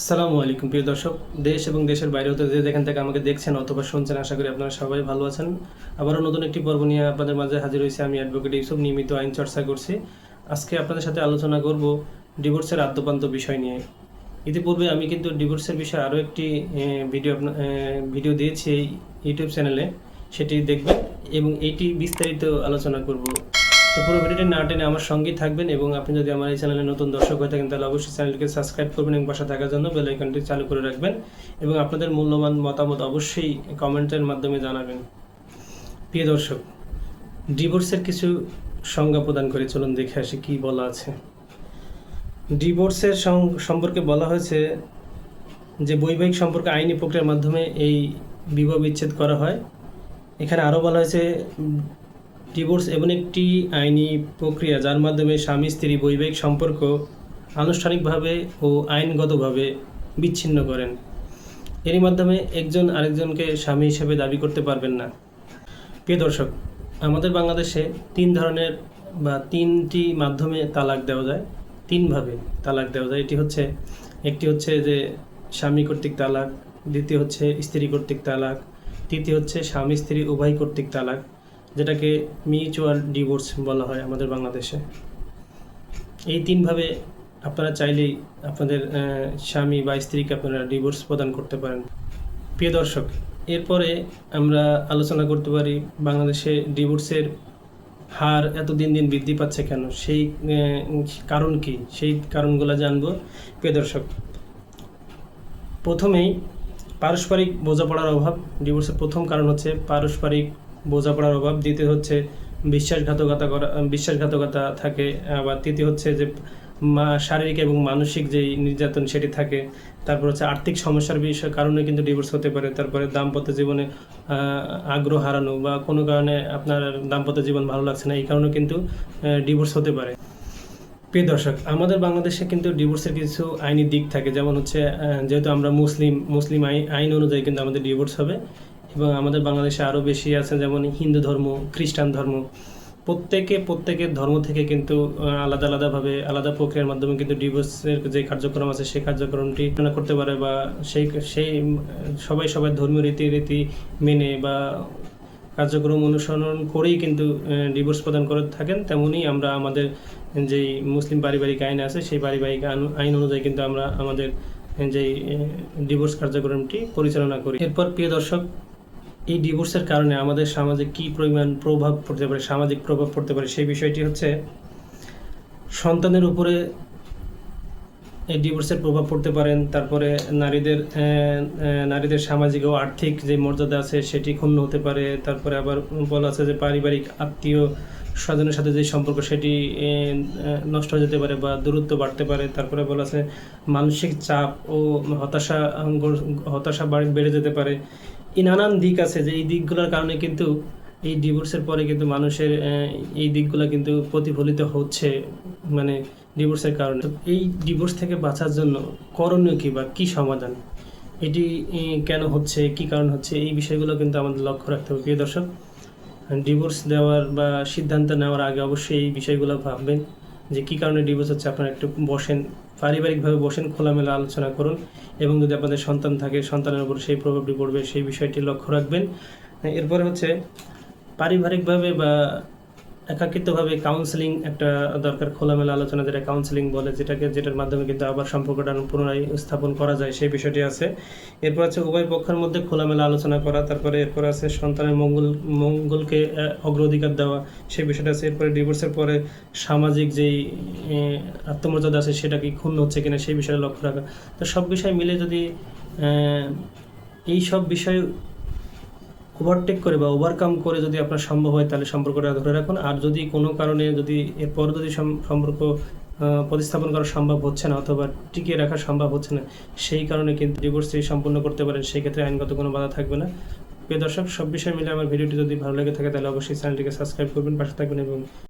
আসসালামু আলাইকুম, প্রিয় দর্শক। দেশ এবং দেশের বাইরে হতে যে যেখান থেকে আমাকে দেখছেন অথবা শুনছেন, আশা করি আপনারা সবাই ভালো আছেন। আবারও নতুন একটি পর্ব নিয়ে আপনাদের মাঝে হাজির হয়েছে আমি অ্যাডভোকেট ইউসুফ নিয়মিত আইন চর্চা করছি। আজকে আপনাদের সাথে আলোচনা করব ডিভোর্সের আদ্যপান্ত বিষয় নিয়ে। ইতিপূর্বে আমি কিন্তু ডিভোর্সের বিষয়ে আরও একটি ভিডিও ভিডিও দিয়েছি এই ইউটিউব চ্যানেলে সেটি দেখবেন এবং এটি বিস্তারিত আলোচনা করব। তো পুরো ভিডিওটি না টেনে আমার সঙ্গেই থাকবেন এবং আপনি যদি আমার এই চ্যানেলে নতুন দর্শক হয়ে থাকেন, তাহলে অবশ্যই চ্যানেলটিকে সাবস্ক্রাইব করবেন এবং পাশে থাকার জন্য বেল আইকনটি চালু করে রাখবেন এবং আপনাদের মূল্যবান মতামত অবশ্যই কমেন্টের মাধ্যমে জানাবেন। প্রিয় দর্শক, ডিভোর্সের কিছু সংজ্ঞা প্রদান করে, চলুন দেখে আসি কি বলা আছে। ডিভোর্সের সম্পর্কে বলা হয়েছে যে বৈবাহিক সম্পর্কে আইনি প্রক্রিয়ার মাধ্যমে এই বিবাহ বিচ্ছেদ করা হয়। এখানে আরও বলা হয়েছে ডিভোর্স এমন একটি আইনি প্রক্রিয়া যার মাধ্যমে স্বামী, স্ত্রী বৈবাহিক সম্পর্ক আনুষ্ঠানিকভাবে ও আইনগতভাবে বিচ্ছিন্ন করেন। এরই মাধ্যমে একজন আরেকজনকে স্বামী হিসেবে দাবি করতে পারবেন না। প্রিয় দর্শক, আমাদের বাংলাদেশে তিন ধরনের বা তিনটি মাধ্যমে তালাক দেওয়া যায়, তিনভাবে তালাক দেওয়া যায়। এটি হচ্ছে, একটি হচ্ছে যে স্বামী কর্তৃক তালাক, দ্বিতীয় হচ্ছে স্ত্রী কর্তৃক তালাক, তৃতীয় হচ্ছে স্বামী, স্ত্রী উভয় কর্তৃক তালাক। যেটাকে মিউচুয়াল ডিভোর্স বলা হয় আমাদের বাংলাদেশে। এই তিনভাবে আপনারা চাইলেই আপনাদের স্বামী বা স্ত্রীকে আপনারা ডিভোর্স প্রদান করতে পারেন। প্রিয় দর্শক, এরপরে আমরা আলোচনা করতে পারি বাংলাদেশে ডিভোর্সের হার এত দিন দিন বৃদ্ধি পাচ্ছে কেন? সেই কারণ কি? সেই কারণগুলো জানব। প্রিয় দর্শক, প্রথমেই পারস্পরিক বোঝাপড়ার অভাব। ডিভোর্সের প্রথম কারণ হচ্ছে পারস্পরিক বোঝাপড়ার অভাব। দ্বিতীয় হচ্ছে বিশ্বাসঘাতকতা করা বিশ্বাসঘাতকতা থাকে। আবার তৃতীয় হচ্ছে যে শারীরিক এবং মানসিক যেই নির্যাতন সেটি থাকে। তারপর হচ্ছে আর্থিক সমস্যার বিষয়, কারণে কিন্তু ডিভোর্স হতে পারে। তারপরে দাম্পত্য জীবনে আগ্রহ হারানো বা কোনো কারণে আপনার দাম্পত্য জীবন ভালো লাগছে না, এই কারণে কিন্তু ডিভোর্স হতে পারে। প্রিয় দর্শক, আমাদের বাংলাদেশে কিন্তু ডিভোর্সের কিছু আইনি দিক থাকে। যেমন হচ্ছে যেহেতু আমরা মুসলিম মুসলিম আইন আইন অনুযায়ী কিন্তু আমাদের ডিভোর্স হবে। এবং আমাদের বাংলাদেশে আরও বেশি আছে, যেমন হিন্দু ধর্ম, খ্রিস্টান ধর্ম। প্রত্যেকে প্রত্যেকের ধর্ম থেকে কিন্তু আলাদা আলাদাভাবে, আলাদা প্রক্রিয়ার মাধ্যমে কিন্তু ডিভোর্সের যে কার্যক্রম আছে, সেই কার্যক্রমটি করতে পারে বা সেই সেই, সবাই সবার ধর্মীয় রীতিনীতি মেনে বা কার্যক্রম অনুসরণ করেই কিন্তু ডিভোর্স প্রদান করে থাকেন। তেমনি আমরা আমাদের যেই মুসলিম পারিবারিক আইন আছে, সেই পারিবারিক আইন অনুযায়ী কিন্তু আমরা আমাদের যেই ডিভোর্স কার্যক্রমটি পরিচালনা করি। এরপর প্রিয় দর্শক এই ডিভোর্সের কারণে আমাদের সমাজে কী পরিমাণ প্রভাব পড়তে পারে, সামাজিক প্রভাব পড়তে পারে, সেই বিষয়টি হচ্ছে সন্তানের উপরে এই ডিভোর্সের প্রভাব পড়তে পারেন, তারপরে নারীদের নারীদের সামাজিক ও আর্থিক যে মর্যাদা আছে সেটি ক্ষুণ্ণ হতে পারে, তারপরে আবার বলা আছে যে পারিবারিক আত্মীয় স্বজনের সাথে যে সম্পর্ক সেটি নষ্ট হয়ে যেতে পারে বা দূরত্ব বাড়তে পারে, তারপরে বলা আছে মানসিক চাপ ও হতাশা হতাশা বাড়ে- যেতে পারে। নানান দিক আছে যে এই দিকগুলোর কারণে কিন্তু এই ডিভোর্সের পরে কিন্তু মানুষের এই দিকগুলো কিন্তু প্রতিফলিত হচ্ছে মানে ডিভোর্সের কারণে। এই ডিভোর্স থেকে বাঁচার জন্য করণীয় কী বা কী সমাধান? এটি কেন হচ্ছে, কি কারণ হচ্ছে, এই বিষয়গুলো কিন্তু আমাদের লক্ষ্য রাখতে হবে। প্রিয় দর্শক, ডিভোর্স দেওয়ার বা সিদ্ধান্ত নেওয়ার আগে অবশ্যই এই বিষয়গুলো ভাববেন যে কী কারণে ডিভোর্স হচ্ছে, আপনারা একটু বসেন। পারিবারিকভাবে বসেন, খোলামেলা আলোচনা করুন এবং যদি আপনাদের সন্তান থাকে, সন্তানের উপর সেই প্রভাবটি পড়বে, সেই বিষয়টি লক্ষ্য রাখবেন। এরপরে হচ্ছে, পারিবারিকভাবে বা একাকিত্বভাবে কাউন্সেলিং একটা দরকার, খোলামেলা আলোচনা যেটা কাউন্সেলিং বলে, যেটাকে, যেটার মাধ্যমে কিন্তু আবার সম্পর্কটা পুনরায় স্থাপন করা যায়, সেই বিষয়টি আছে। এরপর আছে উভয় পক্ষের মধ্যে খোলামেলা আলোচনা করা, তারপরে এরপর আছে সন্তানের মঙ্গল, মঙ্গলকে অগ্রাধিকার দেওয়া, সেই বিষয়টা আছে। এরপরে ডিভোর্সের পরে সামাজিক যেই আত্মমর্যাদা আছে, সেটা কি ক্ষুণ্ণ হচ্ছে কিনা, সেই বিষয়ে লক্ষ্য রাখা। তো সব বিষয় মিলে যদি এই সব বিষয় ওভারটেক করে বা ওভারকাম করে যদি আপনার সম্ভব হয়, তাহলে সম্পর্কটা ধরে রাখুন। আর যদি কোনো কারণে যদি এরপর যদি সম্পর্ক প্রতিস্থাপন করা সম্ভব হচ্ছে না অথবা টিকিয়ে রাখা সম্ভব হচ্ছে না, সেই কারণে কিন্তু ডিভোর্স সম্পূর্ণ করতে পারেন, সেই ক্ষেত্রে আইনগত কোনো বাধা থাকবে না। প্রিয় দর্শক, সব বিষয় মিলে আমার ভিডিওটি যদি ভালো লেগে থাকে, তাহলে অবশ্যই চ্যানেলটিকে সাবস্ক্রাইব করবেন, পাশে থাকবেন এবং